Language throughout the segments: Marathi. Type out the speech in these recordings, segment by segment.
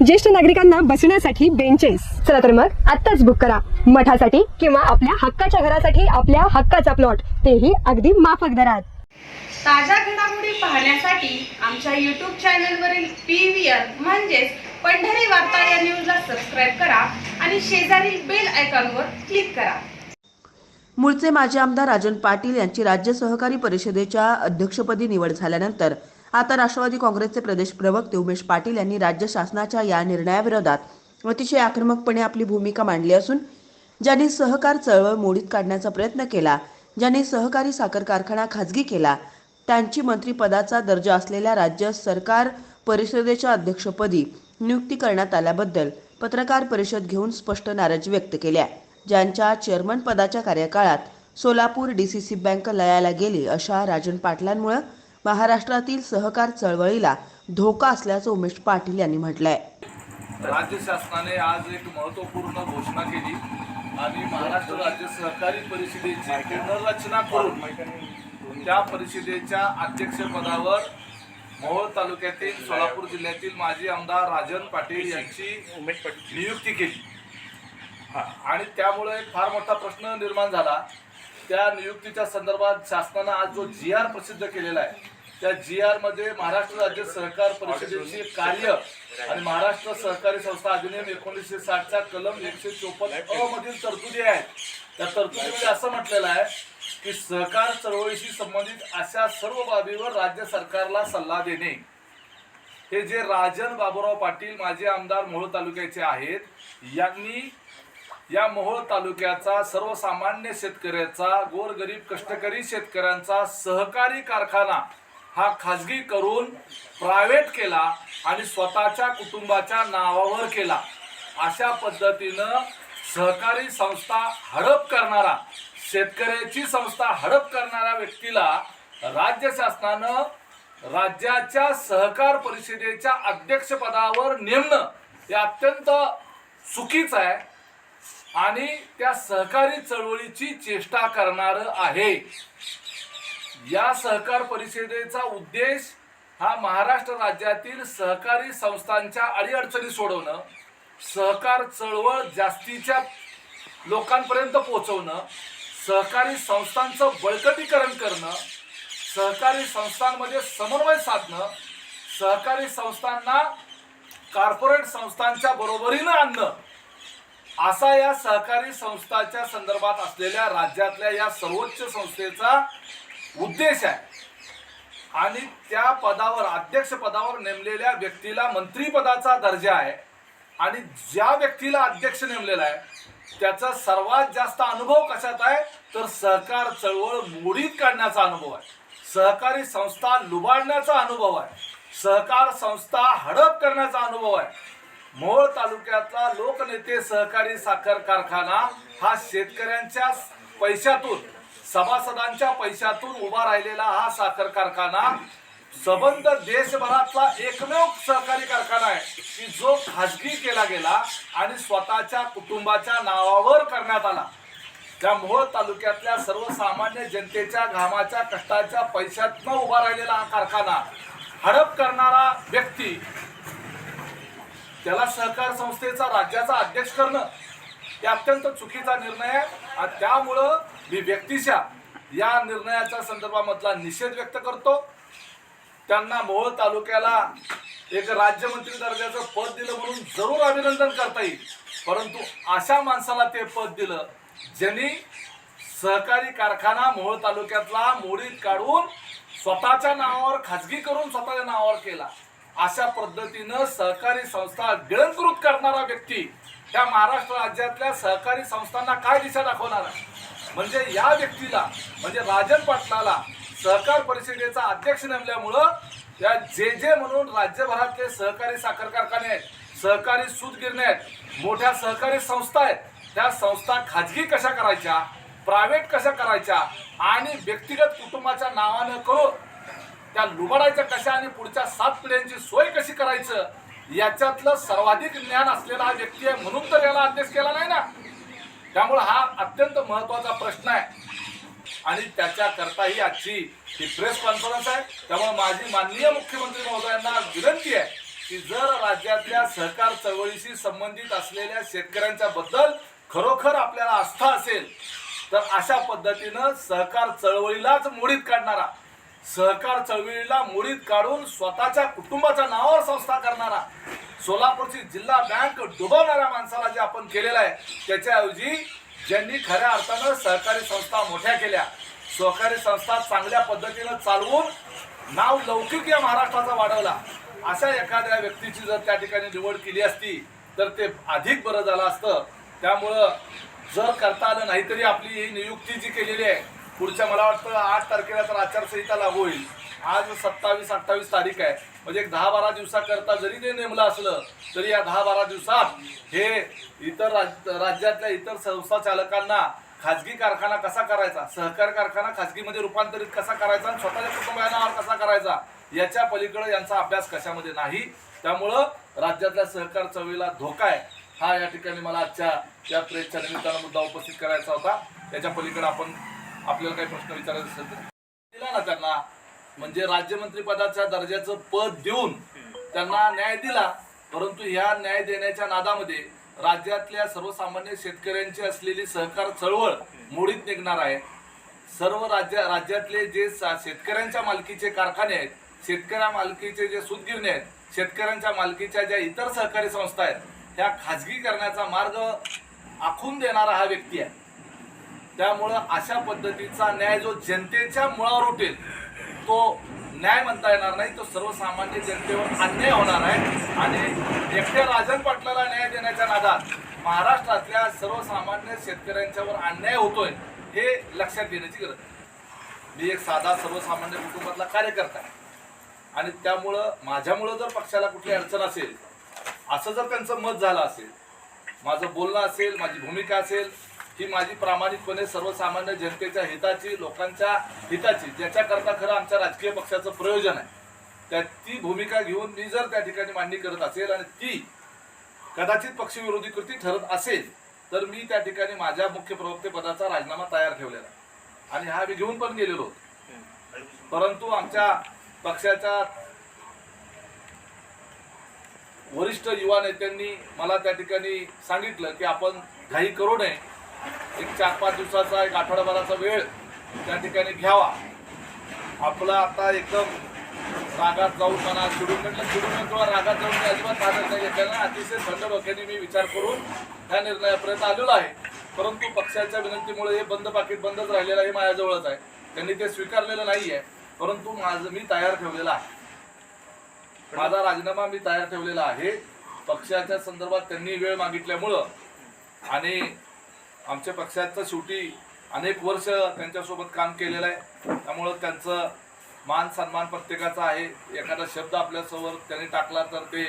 ज्येष्ठ नागरिकांना बसण्यासाठी बेंचेस चला तर मग आत्ताच बुक करा. मठासाठी किंवा आपल्या हक्काच्या घरासाठी आपल्या हक्काचा प्लॉट तेही अगदी माफक दरात. ताज्या घडामोडी पाहण्यासाठी आमच्या यूट्यूब चॅनलवरील पी व्ही आर म्हणजेच पंढरी वार्ता या न्यूजला सबस्क्राईब करा आणि शेजारील बेल आयकॉनवर क्लिक करा. मूळचे माजी आमदार राजन पाटील यांची राज्य सहकारी परिषदेच्या अध्यक्षपदी निवड झाल्यानंतर आता राष्ट्रवादी काँग्रेसचे प्रदेश प्रवक्ते उमेश पाटील यांनी राज्य शासनाच्या या निर्णयाविरोधात अतिशय आक्रमकपणे आपली भूमिका मांडली असून ज्यांनी सहकार चळवळ मोडीत काढण्याचा प्रयत्न केला ज्यांनी सहकारी साखर कारखाना खाजगी केला त्यांची मंत्रिपदाचा दर्जा असलेल्या राज्य सरकार परिषदेच्या अध्यक्षपदी नियुक्ती करण्यात आल्याबद्दल पत्रकार परिषद घेऊन स्पष्ट नाराजी व्यक्त केल्या ज्यांच्या चेअरमन पदाच्या कार्यकाळात सोलापूर डीसीसी बँक लयाला गेली अशा राजन पाटलांमुळे महाराष्ट्रातील सहकार चळवळीला धोका असल्याचं उमेश पाटील यांनी म्हटलंय. राज्य शासनाने आज एक महत्त्वपूर्ण घोषणा केली आणि महाराष्ट्र राज्य सहकारी परिषदेची पुनर्रचना करून त्या परिषदेच्या अध्यक्षपदावर मोहोळ तालुक्यातील सोलापूर जिल्ह्यातील माजी आमदार राजन पाटील यांची नियुक्ती केली. आणि त्यामुळे एक फार मोठा प्रश्न निर्माण झाला. त्या नियुक्तीच्या संदर्भात शासनानं आज जो जी आर प्रसिद्ध केलेला आहे त्या जी आरमध्ये महाराष्ट्र राज्य सहकार परिषदेचे कार्य आणि महाराष्ट्र सहकारी संस्था अधिनियम एकोणीसशे साठच्या कलम एकशे चोपन्न अ मधील तरतुदी आहेत. त्या तरतुदीमध्ये असं म्हटलेलं आहे की सहकार चळवळीशी संबंधित अशा सर्व बाबीवर राज्य सरकारला सल्ला देणे. हे जे राजन बाबूराव पाटील माजी आमदार मोहोळ तालुक्याचे आहेत यांनी या मोहोळ तालुक्याचा सर्वसामान्य शेतकऱ्याचा गोरगरीब कष्टकरी शेतकऱ्यांचा सहकारी कारखाना हा खाजगी करून प्रायव्हेट केला आणि स्वतःच्या कुटुंबाच्या नावावर केला. अशा पद्धतीनं सहकारी संस्था हडप करणारा शेतकऱ्याची संस्था हडप करणाऱ्या व्यक्तीला राज्य शासनानं राज्याच्या सहकार परिषदेच्या अध्यक्षपदावर नेमणं हे अत्यंत चुकीचं आहे. आणि त्या सहकारी चळवळीची चेष्टा करणार आहे. या सहकार परिषदेचा उद्देश हा महाराष्ट्र राज्यातील सहकारी संस्थांच्या अडीअडचणी सोडवणं सहकार चळवळ जास्तीच्या लोकांपर्यंत पोहोचवणं सहकारी संस्थांचं बळकटीकरण करणं सहकारी संस्थांमध्ये समन्वय साधणं सहकारी संस्थांना कॉर्पोरेट संस्थांच्या बरोबरीनं आणणं असा या सहकारी संस्थाच्या संदर्भात असलेल्या राज्यातल्या या सर्वोच्च संस्थेचा उद्देश आहे. आणि त्या पदावर अध्यक्ष पदावर नेमलेल्या व्यक्तीला मंत्रीपदाचा दर्जा आहे. आणि ज्या व्यक्तीला अध्यक्ष नेमलेला आहे त्याचा सर्वात जास्त अनुभव कशात आहे? तर सहकार चळवळ मोडीत काढण्याचा अनुभव आहे. सहकारी संस्था लुबाडण्याचा अनुभव आहे. सहकार संस्था हडप करण्याचा अनुभव आहे. मोहोळ तालुक्यातला लोकनेते सहकारी साखर कारखाना हा शेतकऱ्यांच्या पैशातून सभासदांच्या पैशातून उभा राहिलेला हा साखर कारखाना सबंध देशभरातला एकमेव सहकारी कारखाना आहे. की जो खाजगी केला गेला आणि स्वतःच्या कुटुंबाच्या नावावर करण्यात आला. त्या मोहोळ तालुक्यातल्या सर्वसामान्य जनतेच्या घामाच्या कष्टाच्या पैशातनं उभा राहिलेला हा कारखाना हडप करणारा व्यक्ती त्याला सहकार संस्थेचा राज्याचा अध्यक्ष करणं हे अत्यंत चुकीचा निर्णय आहे. आणि त्यामुळं मी व्यक्तिशा या निर्णयाच्या संदर्भामधला निषेध व्यक्त करतो. त्यांना मोहोळ तालुक्याला एक राज्यमंत्री दर्जाचं पद दिलं म्हणून जरूर अभिनंदन करता येईल. परंतु अशा माणसाला ते पद दिलं ज्यांनी सहकारी कारखाना मोहोळ तालुक्यातला मोडीत काढून स्वतःच्या नावावर खाजगी करून स्वतःच्या नावावर केला. अशा पद्धतीनं सहकारी संस्था गिळंकृत करणारा व्यक्ती त्या महाराष्ट्र राज्यातल्या सहकारी संस्थांना काय दिशा दाखवणार आहे? म्हणजे या व्यक्तीला म्हणजे राजन पाटलाला सहकार परिषदेचा अध्यक्ष नेमल्यामुळं या जे जे म्हणून राज्यभरातले सहकारी साखर कारखाने आहेत सहकारी सूतगिरण्या आहेत मोठ्या सहकारी संस्था आहेत त्या संस्था खाजगी कशा करायच्या प्रायव्हेट कशा करायच्या आणि व्यक्तिगत कुटुंबाच्या नावानं करून त्या लुबाडायच्या कशा आणि पुढच्या सात पिढ्यांची सोय कशी करायचं याच्यातलं सर्वाधिक ज्ञान असलेला हा व्यक्ती आहे म्हणून तर याला अध्यक्ष केला नाही ना. त्यामुळे हा अत्यंत महत्त्वाचा प्रश्न आहे. आणि त्याच्याकरता ही आजची ही प्रेस कॉन्फरन्स आहे. त्यामुळे माझी माननीय मुख्यमंत्री महोदयांना विनंती आहे की जर राज्यातल्या सहकार चळवळीशी संबंधित असलेल्या शेतकऱ्यांच्या बद्दल खरोखर आपल्याला आस्था असेल तर अशा पद्धतीनं सहकार चळवळीलाच मोडीत काढणारा सहकार चळवळीला मोडीत काढून स्वतःच्या कुटुंबाच्या नावावर संस्था करणारा. सोलापूरची जिल्हा बँक डुबवणाऱ्या माणसाला जे आपण केलेलं आहे त्याच्याऐवजी ज्यांनी खऱ्या अर्थानं सहकारी संस्था मोठ्या केल्या सहकारी संस्था चांगल्या पद्धतीनं चालवून नाव लौकिक या महाराष्ट्राचा वाढवला. अशा एखाद्या व्यक्तीची जर त्या ठिकाणी निवड केली असती तर ते अधिक बरं झालं असतं. त्यामुळं जर करता आलं नाही तरी आपली ही नियुक्ती जी केलेली आहे पुढच्या मला वाटतं आठ तारखेला तर आचारसंहिता लागू होईल. आज सत्तावीस अठ्ठावीस तारीख आहे. म्हणजे एक दहा बारा दिवसाकरता जरी ते नेमलं असलं तरी या दहा बारा दिवसात हे इतर राज- राज्यातल्या इतर संस्था चालकांना खाजगी कारखाना कसा करायचा सहकार कारखाना खाजगीमध्ये रूपांतरित कसा करायचा आणि स्वतःच्या कुटुंबाला कसा करायचा याच्या पलीकडे यांचा अभ्यास कशामध्ये नाही त्यामुळं राज्यातल्या सहकार चळवळीला धोका आहे. हा या ठिकाणी मला आजच्या या प्रेसच्या निमित्तानं मुद्दा उपस्थित करायचा होता. त्याच्या पलीकडे आपण आपल्याला काही प्रश्न विचारायचा असेल तर. दिला ना त्यांना. म्हणजे राज्यमंत्री पदाच्या दर्जाचं पद देऊन त्यांना न्याय दिला. परंतु ह्या न्याय देण्याच्या नादामध्ये राज्यातल्या सर्वसामान्य शेतकऱ्यांची असलेली सहकार चळवळ मोडीत निघणार आहे. सर्व राज्य राज्यातले जे शेतकऱ्यांच्या मालकीचे कारखाने आहेत शेतकऱ्या मालकीचे जे सूतगिरणे आहेत शेतकऱ्यांच्या मालकीच्या ज्या इतर सहकारी संस्था आहेत त्या खाजगी करण्याचा मार्ग आखून देणारा हा व्यक्ती आहे. त्यामुळं अशा पद्धतीचा न्याय जो जनतेच्या मुळावर उठेल तो न्याय म्हणता येणार नाही. तो सर्वसामान्य जनतेवर अन्याय होणार आहे. आणि एकट्या राजन पाटलाला न्याय देण्याच्या नादात महाराष्ट्रातल्या सर्वसामान्य शेतकऱ्यांच्यावर अन्याय होतोय हे लक्षात घेण्याची गरज मी एक साधा सर्वसामान्य कुटुंबातला कार्यकर्ता आहे. आणि त्यामुळं माझ्यामुळं जर पक्षाला कुठली अडचण असेल असं जर त्यांचं मत झालं असेल माझं बोलणं असेल माझी भूमिका असेल ही माझी प्रामाणिकपणे सर्वसामान्य जनतेच्या हिताची लोकांच्या हिताची ज्याच्याकरता खरं आमच्या राजकीय पक्षाचं प्रयोजन आहे. त्या ती भूमिका घेऊन मी जर त्या ठिकाणी मांडणी करत असेल आणि ती कदाचित पक्षविरोधी कृती ठरत असेल तर मी त्या ठिकाणी माझ्या मुख्य प्रवक्तेपदाचा राजीनामा तयार ठेवलेला आणि हा मी घेऊन पण गेलेलो होतो. परंतु आमच्या पक्षाच्या वरिष्ठ युवा नेत्यांनी मला त्या ठिकाणी सांगितलं की आपण घाई करू नये. एक चार पाच दिवसाचा एक आठवडाभराचा वेळ त्या ठिकाणी घ्यावा. आपला आता एकदम रागात जाऊ म्हणा चिडून म्हटलं चिडून किंवा रागात जाऊन मी अजिबात हा नाही घेतल्यानं अतिशय थंड डोक्याने मी विचार करून ह्या निर्णयापर्यंत आलेलो आहे. परंतु पक्षाच्या विनंतीमुळे हे बंद पाकिट बंदच राहिलेलं आहे हे माझ्याजवळच आहे. त्यांनी ते स्वीकारलेलं नाही आहे परंतु माझं मी तयार ठेवलेला आहे. माझा राजीनामा मी तयार ठेवलेला आहे. पक्षाच्या संदर्भात त्यांनी वेळ मागितल्यामुळं आणि आमच्या पक्षाचं शेवटी अनेक वर्ष त्यांच्यासोबत काम केलेलं आहे. त्यामुळं त्यांचं मान सन्मान प्रत्येकाचा आहे. एखादा शब्द आपल्यासमोर त्यांनी टाकला तर ते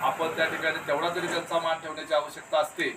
आपण त्या ठिकाणी तेवढा तरी त्यांचा मान ठेवण्याची आवश्यकता असते.